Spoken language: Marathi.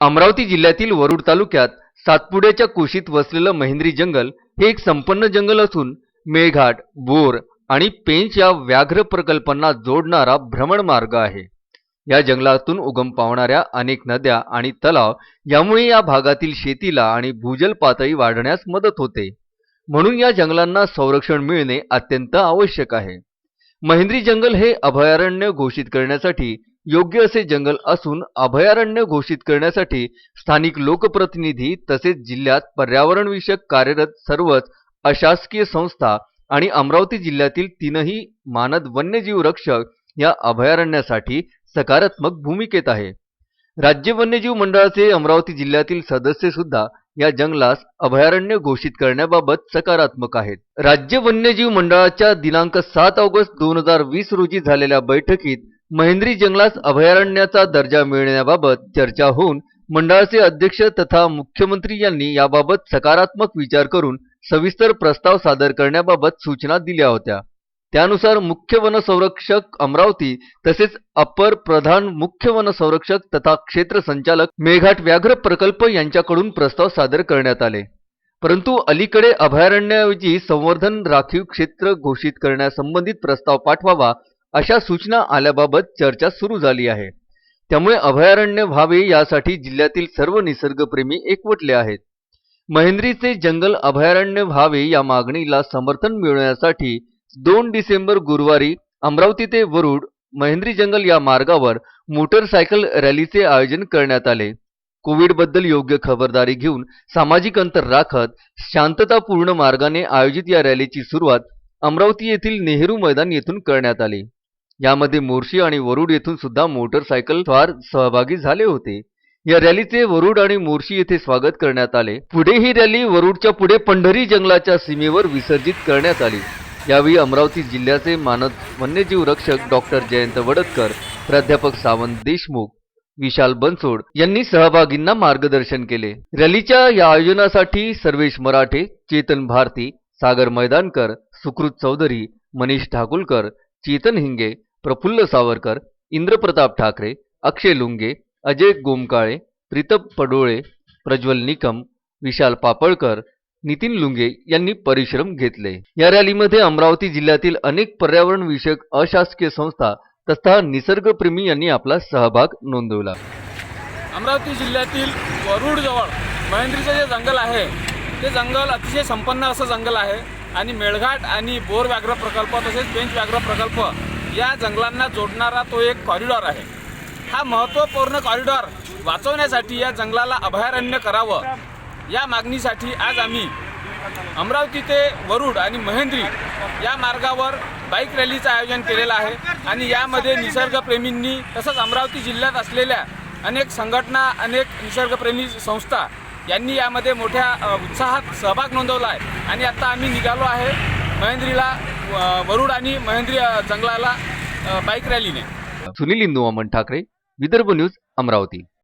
अमरावती जिल्ह्यातील वरुड तालुक्यात सातपुड्याच्या कुशीत वसलेलं महेंद्री जंगल हे एक संपन्न जंगल असून मेळघाट बोर आणि पेंच या व्याघ्र प्रकल्पांना जोडणारा भ्रमण मार्ग आहे. या जंगलातून उगम पावणाऱ्या अनेक नद्या आणि तलाव यामुळे या भागातील शेतीला आणि भूजल पातळी वाढण्यास मदत होते. म्हणून या जंगलांना संरक्षण मिळणे अत्यंत आवश्यक आहे. महेंद्री जंगल हे अभयारण्य घोषित करण्यासाठी योग्य असे जंगल असून अभयारण्य घोषित करण्यासाठी स्थानिक लोकप्रतिनिधी तसेच जिल्ह्यात पर्यावरणविषयक कार्यरत सर्वच अशासकीय संस्था आणि अमरावती जिल्ह्यातील तीनही मानद वन्यजीव रक्षक या अभयारण्यासाठी सकारात्मक भूमिकेत आहे. राज्य वन्यजीव मंडळाचे अमरावती जिल्ह्यातील सदस्य सुद्धा या जंगलास अभयारण्य घोषित करण्याबाबत सकारात्मक आहेत. राज्य वन्यजीव मंडळाच्या दिनांक सात ऑगस्ट दोन हजार वीस रोजी झालेल्या बैठकीत महेंद्री जंगलास अभयारण्याचा दर्जा मिळण्याबाबत चर्चा होऊन मंडळाचे अध्यक्ष तथा मुख्यमंत्री यांनी याबाबत सकारात्मक विचार करून सविस्तर प्रस्ताव सादर करण्याबाबत सूचना दिल्या होत्या. त्यानुसार मुख्य वनसंरक्षक अमरावती तसेच अपर प्रधान मुख्य वनसंरक्षक तथा क्षेत्र संचालक मेघाट व्याघ्र प्रकल्प यांच्याकडून प्रस्ताव सादर करण्यात आले. परंतु अलीकडे अभयारण्याऐवजी संवर्धन राखीव क्षेत्र घोषित करण्यासंबंधित प्रस्ताव पाठवावा अशा सूचना आल्याबाबत चर्चा सुरू झाली आहे. त्यामुळे अभयारण्य व्हावे यासाठी जिल्ह्यातील सर्व निसर्गप्रेमी एकवटले आहेत. महेंद्रीचे जंगल अभयारण्य व्हावे या मागणीला समर्थन मिळवण्यासाठी दोन डिसेंबर गुरुवारी अमरावती ते वरुड महेंद्री जंगल या मार्गावर मोटरसायकल रॅलीचे आयोजन करण्यात आले. कोविडबद्दल योग्य खबरदारी घेऊन सामाजिक अंतर राखत शांततापूर्ण मार्गाने आयोजित या रॅलीची सुरुवात अमरावती येथील नेहरू मैदान येथून करण्यात आली. यामध्ये मोर्शी आणि वरुड येथून सुद्धा मोटरसायकल स्वार सहभागी झाले होते. या रॅलीचे वरुड आणि मोर्शी येथे स्वागत करण्यात आले. पुढे ही रॅली वरुडच्या पुढे पंढरी जंगलाच्या सीमेवर विसर्जित करण्यात आली. यावेळी अमरावती जिल्ह्याचे मानद वन्यजीव रक्षक डॉक्टर जयंत वडतकर प्राध्यापक सावंत देशमुख विशाल बनसोड यांनी सहभागींना मार्गदर्शन केले. रॅलीच्या या आयोजनासाठी सर्वेश मराठे चेतन भारती सागर मैदानकर सुकृत चौधरी मनीष ठाकुलकर चेतन हिंगे प्रफुल्ल सावरकर इंद्रप्रताप ठाकरे अक्षय लुंगे अजय गोमकाळे प्रीतम पडोळे प्रज्वल निकम विशाल पापळकर नितीन लुंगे यांनी परिश्रम घेतले. या रॅलीमध्ये अमरावती जिल्ह्यातील अनेक पर्यावरण विषयक अशासकीय संस्था तथा निसर्गप्रेमी यांनी आपला सहभाग नोंदवला. अमरावती जिल्ह्यातील वरुडजवळ महेंद्रीचं जे जंगल आहे ते जंगल अतिशय संपन्न असं जंगल आहे आणि मेळघाट आणि बोर व्याघ्र प्रकल्प तसेच पेंच व्याघ्र प्रकल्प या जंगलांना जोडणारा तो एक कॉरिडॉर आहे. हा महत्त्वपूर्ण कॉरिडॉर वाचवण्यासाठी या जंगलाला अभयारण्य करावं. या मागणीसाठी आज आम्ही अमरावती ते वरुड आणि महेंद्री या मार्गावर बाईक रॅलीचं आयोजन केलेलं आहे. आणि यामध्ये निसर्गप्रेमींनी तसंच अमरावती जिल्ह्यात असलेल्या अनेक संघटना अनेक निसर्गप्रेमी संस्था यांनी यामध्ये मोठ्या उत्साहात सहभाग नोंदवला आहे. आणि आता आम्ही निघालो आहे महेंद्रीला वरुड आणि महेंद्री जंगलाला बाईक रॅलीने सुनील इंदू अमन ठाकरे विदर्भ न्यूज अमरावती.